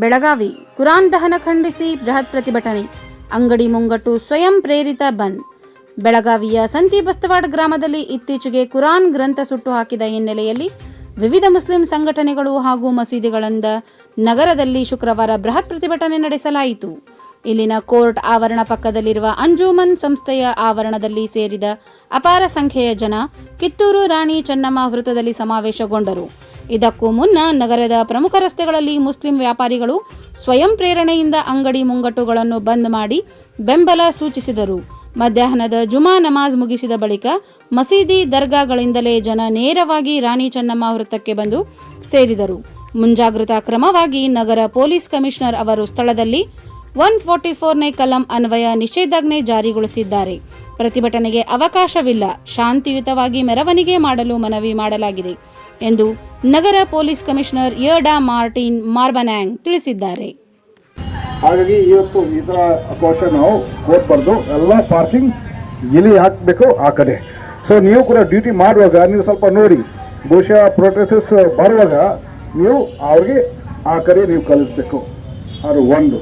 ಬೆಳಗಾವಿ, ಕುರಾನ್ ದಹನ ಖಂಡಿಸಿ ಬೃಹತ್ ಪ್ರತಿಭಟನೆ. ಅಂಗಡಿ ಮುಂಗಟ್ಟು ಸ್ವಯಂ ಪ್ರೇರಿತ ಬಂದ್. ಬೆಳಗಾವಿಯ ಸಂತಿ ಬಸ್ತವಾಡ್ ಗ್ರಾಮದಲ್ಲಿ ಇತ್ತೀಚೆಗೆ ಕುರಾನ್ ಗ್ರಂಥ ಸುಟ್ಟು ಹಾಕಿದ ಹಿನ್ನೆಲೆಯಲ್ಲಿ ವಿವಿಧ ಮುಸ್ಲಿಂ ಸಂಘಟನೆಗಳು ಹಾಗೂ ಮಸೀದಿಗಳಿಂದ ನಗರದಲ್ಲಿ ಶುಕ್ರವಾರ ಬೃಹತ್ ಪ್ರತಿಭಟನೆ ನಡೆಸಲಾಯಿತು. ಇಲ್ಲಿನ ಕೋರ್ಟ್ ಆವರಣ ಪಕ್ಕದಲ್ಲಿರುವ ಅಂಜುಮನ್ ಸಂಸ್ಥೆಯ ಆವರಣದಲ್ಲಿ ಸೇರಿದ ಅಪಾರ ಸಂಖ್ಯೆಯ ಜನ ಕಿತ್ತೂರು ರಾಣಿ ಚೆನ್ನಮ್ಮ ವೃತ್ತದಲ್ಲಿ ಸಮಾವೇಶಗೊಂಡರು. ಇದಕ್ಕೂ ಮುನ್ನ ನಗರದ ಪ್ರಮುಖ ರಸ್ತೆಗಳಲ್ಲಿ ಮುಸ್ಲಿಂ ವ್ಯಾಪಾರಿಗಳು ಸ್ವಯಂ ಪ್ರೇರಣೆಯಿಂದ ಅಂಗಡಿ ಮುಂಗಟ್ಟುಗಳನ್ನು ಬಂದ್ ಮಾಡಿ ಬೆಂಬಲ ಸೂಚಿಸಿದರು. ಮಧ್ಯಾಹ್ನದ ಜುಮಾ ನಮಾಜ್ ಮುಗಿಸಿದ ಬಳಿಕ ಮಸೀದಿ ದರ್ಗಾಗಳಿಂದಲೇ ಜನ ನೇರವಾಗಿ ರಾಣಿ ಚೆನ್ನಮ್ಮ ವೃತ್ತಕ್ಕೆ ಬಂದು ಸೇರಿದರು. ಮುಂಜಾಗ್ರತಾ ಕ್ರಮವಾಗಿ ನಗರ ಪೊಲೀಸ್ ಕಮಿಷನರ್ ಅವರು ಸ್ಥಳದಲ್ಲಿ ಒನ್ ಫೋರ್ಟಿ ಫೋರ್ನೇ ಕಲಂ ಅನ್ವಯ ನಿಷೇಧಾಜ್ಞೆ ಜಾರಿಗೊಳಿಸಿದ್ದಾರೆ. ಪ್ರತಿಭಟನೆಗೆ ಅವಕಾಶವಿಲ್ಲ. ಶಾಂತಿಯುತವಾಗಿ ಮೆರವಣಿಗೆ ಮಾಡಲು ಮನವಿ ಮಾಡಲಾಗಿದೆ ಎಂದು ನಗರ ಪೊಲೀಸ್ ಕಮಿಷನರ್ ಯರ್ಡಾ ಮಾರ್ಟಿನ್ ಮಾರ್ಬನ್ಯಾಂಗ್ ತಿಳಿಸಿದ್ದಾರೆ. ಹಾಗಾಗಿ ಇವತ್ತು ಈ ಥರ ಕೋಶ ನಾವು ಓದ್ಬಾರ್ದು. ಎಲ್ಲ ಪಾರ್ಕಿಂಗ್ ಇಲ್ಲಿ ಹಾಕಬೇಕು ಆ ಕಡೆ. ಸೊ ನೀವು ಕೂಡ ಡ್ಯೂಟಿ ಮಾಡುವಾಗ ನೀವು ಸ್ವಲ್ಪ ನೋಡಿ. ಬಹುಶಃ ಪ್ರೊಟೆಸಸ್ ಬರುವಾಗ ನೀವು ಅವ್ರಿಗೆ ಆ ಕಡೆ ನೀವು ಕಲಿಸ್ಬೇಕು. ಅದು ಒಂದು.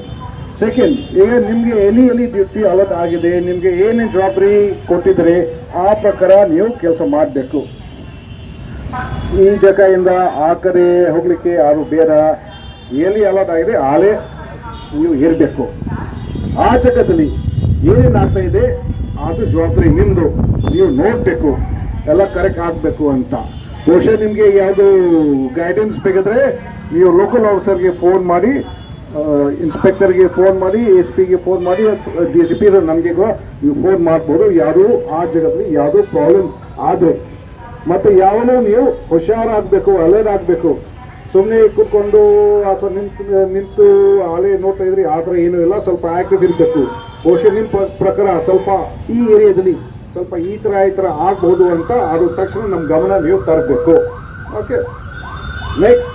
ಸೆಕೆಂಡ್ ಈಗ ನಿಮಗೆ ಎಲ್ಲಿ ಎಲಿ ಡ್ಯೂಟಿ ಅಲರ್ಟ್ ಆಗಿದೆ, ನಿಮಗೆ ಏನೇನು ಜವಾಬ್ದಾರಿ ಕೊಟ್ಟಿದ್ರೆ ಆ ಪ್ರಕಾರ ನೀವು ಕೆಲಸ ಮಾಡಬೇಕು. ಈ ಜಾಗದಿಂದ ಆ ಕಡೆ ಹೋಗ್ಲಿಕ್ಕೆ ಯಾರು ಬೇರೆ ಎಲ್ಲಿ ಅಲರ್ಟ್ ಆಗಿದೆ, ಆಲೇ ನೀವು ಇರಬೇಕು. ಆ ಜಾಗದಲ್ಲಿ ಏನೇನು ಆಗ್ತಾ ಇದೆ, ಅದು ಜವಾಬ್ದಾರಿ ನಿಮ್ಮದು ನೀವು ನೋಡಬೇಕು, ಎಲ್ಲ ಕರೆಕ್ಟ್ ಆಗಬೇಕು ಅಂತ. ಬಹುಶಃ ನಿಮಗೆ ಯಾವುದು ಗೈಡೆನ್ಸ್ ಬೇಕಾದ್ರೆ, ನೀವು ಲೋಕಲ್ ಆಫೀಸರ್ಗೆ ಫೋನ್ ಮಾಡಿ ಇನ್ಸ್ಪೆಕ್ಟರ್ಗೆ ಫೋನ್ ಮಾಡಿ ಎಸ್ ಪಿಗೆ ಫೋನ್ ಮಾಡಿ ಡಿ ಸಿ ಪಿ ನಮಗೆ ಕೂಡ ನೀವು ಫೋನ್ ಮಾಡ್ಬೋದು. ಯಾರು ಆ ಜಾಗದಲ್ಲಿ ಯಾವುದೂ ಪ್ರಾಬ್ಲಮ್ ಆದರೆ. ಮತ್ತು ಯಾವಾಗಲೂ ನೀವು ಹುಷಾರಾಗಬೇಕು ಅಲರ್ಟ್ ಆಗಬೇಕು. ಸುಮ್ಮನೆ ಕೂತ್ಕೊಂಡು ಅಥವಾ ನಿಂತು ನಿಂತು ಆಲೆ ನೋಡ್ತಾ ಇದ್ರಿ, ಆ ಥರ ಏನೂ ಇಲ್ಲ. ಸ್ವಲ್ಪ ಆ್ಯಕ್ಟಿವ್ ಇರಬೇಕು. ಬಹುಶಃ ನಿಮ್ಮ ಪ್ರ- ಪ್ರಕಾರ ಸ್ವಲ್ಪ ಈ ಏರಿಯಾದಲ್ಲಿ ಸ್ವಲ್ಪ ಈ ಥರ ಈ ಥರ ಆಗ್ಬೋದು ಅಂತ ಅದ್ರ ತಕ್ಷಣ ನಮ್ಮ ಗಮನ ನೀವು ತರಬೇಕು. ಓಕೆ ನೆಕ್ಸ್ಟ್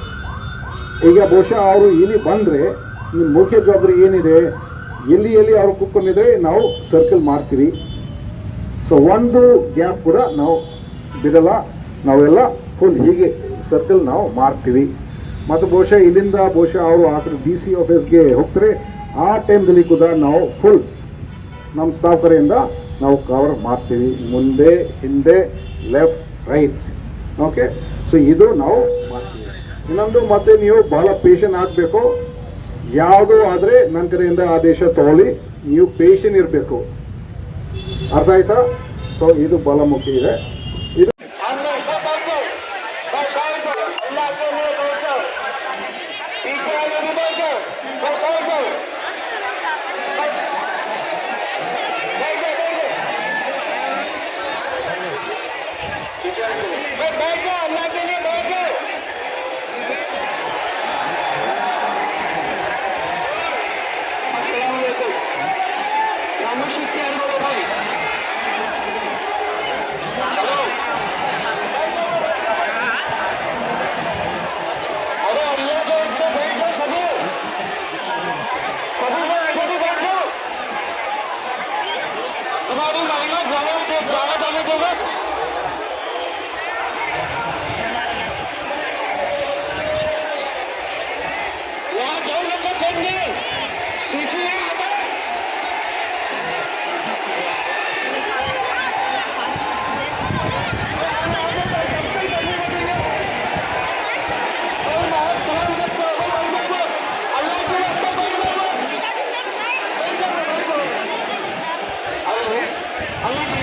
ಈಗ ಬಹುಶಃ ಅವರು ಇಲ್ಲಿ ಬಂದರೆ ನಿಮ್ಮ ಮುಖ್ಯ ಜವಾಬ್ದಾರಿ ಏನಿದೆ? ಎಲ್ಲಿ ಎಲ್ಲಿ ಅವ್ರು ಕೂತ್ಕೊಂಡಿದ್ರೆ ನಾವು ಸರ್ಕಲ್ ಮಾಡ್ತೀವಿ. ಸೊ ಒಂದು ಗ್ಯಾಪ್ ಕೂಡ ನಾವು ಬಿಡಲ್ಲ. ನಾವೆಲ್ಲ ಫುಲ್ ಹೀಗೆ ಸರ್ಕಲ್ ನಾವು ಮಾಡ್ತೀವಿ. ಮತ್ತು ಬಹುಶಃ ಇಲ್ಲಿಂದ ಬಹುಶಃ ಅವರು ಆ ಕಡೆ ಡಿ ಸಿ ಆಫೀಸ್ಗೆ ಹೋಗ್ತಾರೆ. ಆ ಟೈಮ್ದಲ್ಲಿ ಕೂಡ ನಾವು ಫುಲ್ ನಮ್ಮ ಸ್ಟಾಫ್ ಕಡೆಯಿಂದ ನಾವು ಕವರ್ ಮಾಡ್ತೀವಿ. ಮುಂದೆ, ಹಿಂದೆ ಲೆಫ್ಟ್ ರೈಟ್ ಓಕೆ ಸೊ ಇದು ನಾವು ಮಾಡ್ತೀವಿ. ಇನ್ನೊಂದು ಮತ್ತೆ ನೀವು ಭಾಳ ಪೇಷನ್ ಆಗಬೇಕು. ಯಾವುದು ಆದರೆ ನನ್ನ ಕಡೆಯಿಂದ ಆದೇಶ ತಗೊಳ್ಳಿ ನೀವು ಪೇಷನ್ ಇರಬೇಕು ಅರ್ಥ ಆಯ್ತಾ ಸೊ ಇದು ಬಹಳ ಮುಖ್ಯ ಇದೆ ಇದು हमने सब बैठो बस बैठो अल्लाह के 疼死